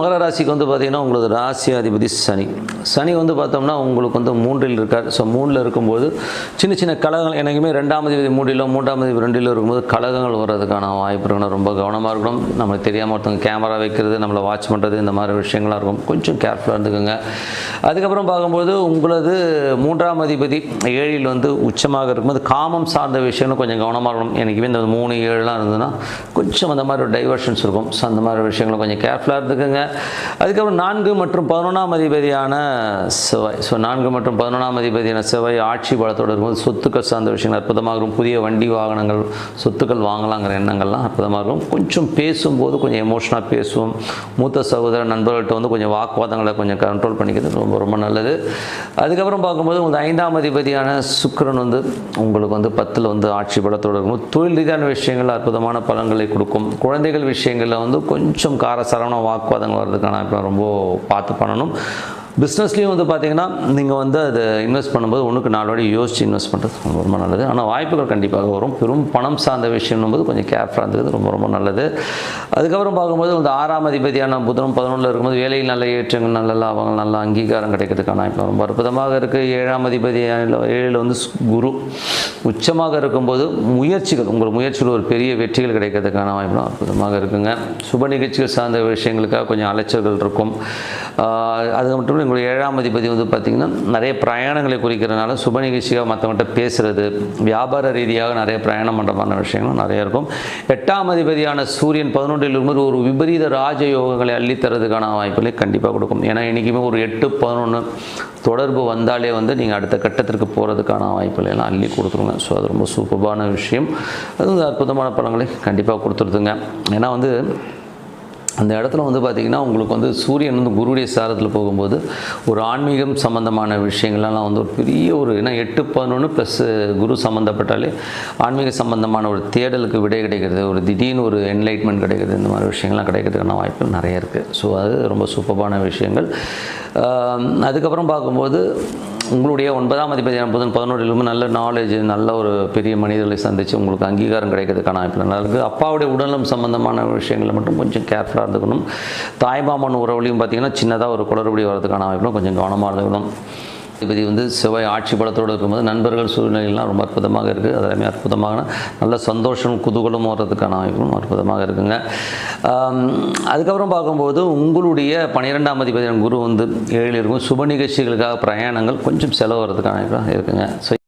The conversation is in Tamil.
மகர ராசிக்கு வந்து பார்த்தீங்கன்னா உங்களுக்கு ராசி அதிபதி சனி. சனி வந்து பார்த்தோம்னா உங்களுக்கு வந்து மூன்றில் இருக்கார். ஸோ மூணில் இருக்கும்போது சின்ன சின்ன கழகங்கள் எனக்குமே ரெண்டாம் அதிபதி மூன்றிலோ மூன்றாம் அதிபதி ரெண்டிலோ இருக்கும்போது கழகங்கள் வர்றதுக்கான வாய்ப்பு இருக்கணும் ரொம்ப கவனமாக இருக்கணும். நம்மளுக்கு தெரியாமல் ஒருத்தவங்க கேமரா வைக்கிறது நம்மளை வாட்ச் பண்ணுறது இந்த மாதிரி விஷயங்களாக இருக்கும். கொஞ்சம் கேர்ஃபுல்லாக இருந்துக்கோங்க. அதுக்கப்புறம் பார்க்கும்போது உங்களது மூன்றாம் அதிபதி ஏழில் வந்து உச்சமாக இருக்கும்போது காமம் சார்ந்த விஷயங்களும் கொஞ்சம் கவனமாக இருக்கணும். எனக்குமே இந்த மூணு ஏழுலாம் இருந்ததுன்னா கொஞ்சம் அந்த மாதிரி ஒரு டைவர்ஷன்ஸ் இருக்கும். ஸோ அந்த மாதிரி விஷயங்களை கொஞ்சம் கேர்ஃபுல்லாக இருந்துக்குங்க. அதுக்கப்புறம் நான்கு மற்றும் பதினொன்றாம் அதிபதியான செவ்வாய். ஸோ நான்கு மற்றும் பதினொன்றாம் அதிபதியான செவ்வாய் ஆட்சி பலத்தோடு இருக்கும்போது சொத்துக்கள் சார்ந்த விஷயங்கள் அற்புதமாக இருக்கும் புதிய வண்டி வாகனங்கள் சொத்துக்கள் வாங்கலாங்கிற எண்ணங்கள்லாம் அற்புதமாக இருக்கும் கொஞ்சம் பேசும்போது கொஞ்சம் எமோஷனாக பேசுவோம். மூத்த சகோதர நண்பர்கள்ட்ட வந்து கொஞ்சம் வாக்குவாதங்களை கொஞ்சம் கண்ட்ரோல் பண்ணிக்கிறது ரொம்ப ரொம்ப நல்லது. அதுக்கப்புறம் பார்க்கும்போது உங்களுக்கு ஐந்தாம் அதிபதியான சுக்கிரன் வந்து உங்களுக்கு வந்து பத்தில் வந்து ஆட்சி பலத்தோடு இருக்கும்போது தொழில் ரீதியான விஷயங்கள் அற்புதமான பலன்களை கொடுக்கும். குழந்தைகள் விஷயங்களில் வந்து கொஞ்சம் காரசாரமான வாக்குவாதங்கள் வர்றதுக்கான இப்போ ரொம்ப பார்த்து பண்ணணும். பிஸ்னஸ்லேயும் வந்து பார்த்தீங்கன்னா நீங்கள் வந்து அதை இன்வெஸ்ட் பண்ணும்போது ஒன்றுக்கு நாலு யோசித்து இன்வெஸ்ட் பண்ணுறது ரொம்ப ரொம்ப நல்லது. ஆனால் வாய்ப்புகள் கண்டிப்பாக வரும். பெரும் பணம் சார்ந்த விஷயம்னும் போது கொஞ்சம் கேர்ஃபுல்லாக இருந்தது ரொம்ப ரொம்ப நல்லது. அதுக்கப்புறம் பார்க்கும்போது இந்த ஆறாம் அதிபதியான புதனம் பதினொன்றில் இருக்கும்போது வேலையில் நல்ல ஏற்றங்கள் நல்ல லாபங்கள் நல்ல அங்கீகாரம் கிடைக்கிறதுக்கான வாய்ப்பு ரொம்ப அற்புதமாக இருக்குது ஏழாம் அதிபதி ஏழில் வந்து குரு உச்சமாக இருக்கும்போது முயற்சிகள் உங்கள் முயற்சிகள் ஒரு பெரிய வெற்றிகள் கிடைக்கிறதுக்கான வாய்ப்பும் அற்புதமாக இருக்குங்க. சுப நிகழ்ச்சிகள் சார்ந்த விஷயங்களுக்காக கொஞ்சம் அலைச்சல்கள் இருக்கும். அது மட்டும் இல்லை ஏழாம் அதிபதி வந்து பார்த்திங்கன்னா நிறைய பிரயாணங்களை குறிக்கிறதுனால சுப நிகழ்ச்சியாக மற்றவங்கள்ட்ட பேசுகிறது வியாபார ரீதியாக நிறைய பிரயாணம் பண்ணுறமான விஷயங்களும் நிறைய இருக்கும். எட்டாம் அதிபதியான சூரியன் பதினொன்றில் இருக்கும்போது ஒரு விபரீத ராஜயோகங்களை அள்ளித்தரதுக்கான வாய்ப்புகளை கண்டிப்பாக கொடுக்கும். ஏன்னா என்றைக்குமே ஒரு எட்டு பதினொன்று தொடர்பு வந்தாலே வந்து நீங்கள் அடுத்த கட்டத்திற்கு போகிறதுக்கான வாய்ப்புகளை எல்லாம் அள்ளி கொடுத்துருங்க. ஸோ அது ரொம்ப சூப்பரான விஷயம். அது அற்புதமான படங்களை கண்டிப்பாக கொடுத்துருதுங்க. ஏன்னா வந்து அந்த இடத்துல வந்து பார்த்திங்கன்னா உங்களுக்கு வந்து சூரியன் வந்து குருடைய சாரத்தில் போகும்போது ஒரு ஆன்மீகம் சம்மந்தமான விஷயங்கள்லாம் வந்து ஒரு பெரிய ஒரு ஏன்னா எட்டு பதினொன்று ப்ளஸ் குரு சம்மந்தப்பட்டாலே ஆன்மீக சம்மந்தமான ஒரு தேடலுக்கு விடை கிடைக்கிறது. ஒரு திடீர்னு ஒரு என்லைட்மெண்ட் கிடைக்கிறது. இந்த மாதிரி விஷயங்கள்லாம் கிடைக்கிறதுக்கான வாய்ப்பு நிறைய இருக்குது ஸோ அது ரொம்ப சூப்பரான விஷயங்கள். அதுக்கப்புறம் பார்க்கும்போது உங்களுடைய ஒன்பதாம் அதிபதியான புதன் பதினோரிலும் நல்ல நாலேஜ் நல்ல ஒரு பெரிய மனிதர்களை சந்தித்து உங்களுக்கு அங்கீகாரம் கிடைக்கிறதுக்கான வாய்ப்பு நல்லா இருக்குது அப்பாவுடைய உடலும் சம்பந்தமான விஷயங்களை மட்டும் கொஞ்சம் கேர்ஃபுல்லாக இருந்துக்கணும். தாய்மாமன் உறவுலையும் பார்த்தீங்கன்னா சின்னதாக ஒரு குளறுபடி வரதுக்கான வாய்ப்பும் கொஞ்சம் கவனமாக இருந்துக்கணும். அதிபதி வந்து செவ்வாய் ஆட்சி பலத்தோடு இருக்கும்போது நண்பர்கள் சூழ்நிலையெல்லாம் ரொம்ப அற்புதமாக இருக்குது அதெல்லாமே அற்புதமான நல்ல சந்தோஷம் குதூகலம் வர்றதுக்கான வாய்ப்பும் அற்புதமாக இருக்குங்க. அதுக்கப்புறம் பார்க்கும்போது உங்களுடைய பன்னிரெண்டாம் அதிபதியான குரு வந்து ஏழில் இருக்கும். சுப நிகழ்ச்சிகளுக்காக பிரயாணங்கள் கொஞ்சம் செலவு வர்றதுக்கான வாய்ப்பு இருக்குங்க. ஸோ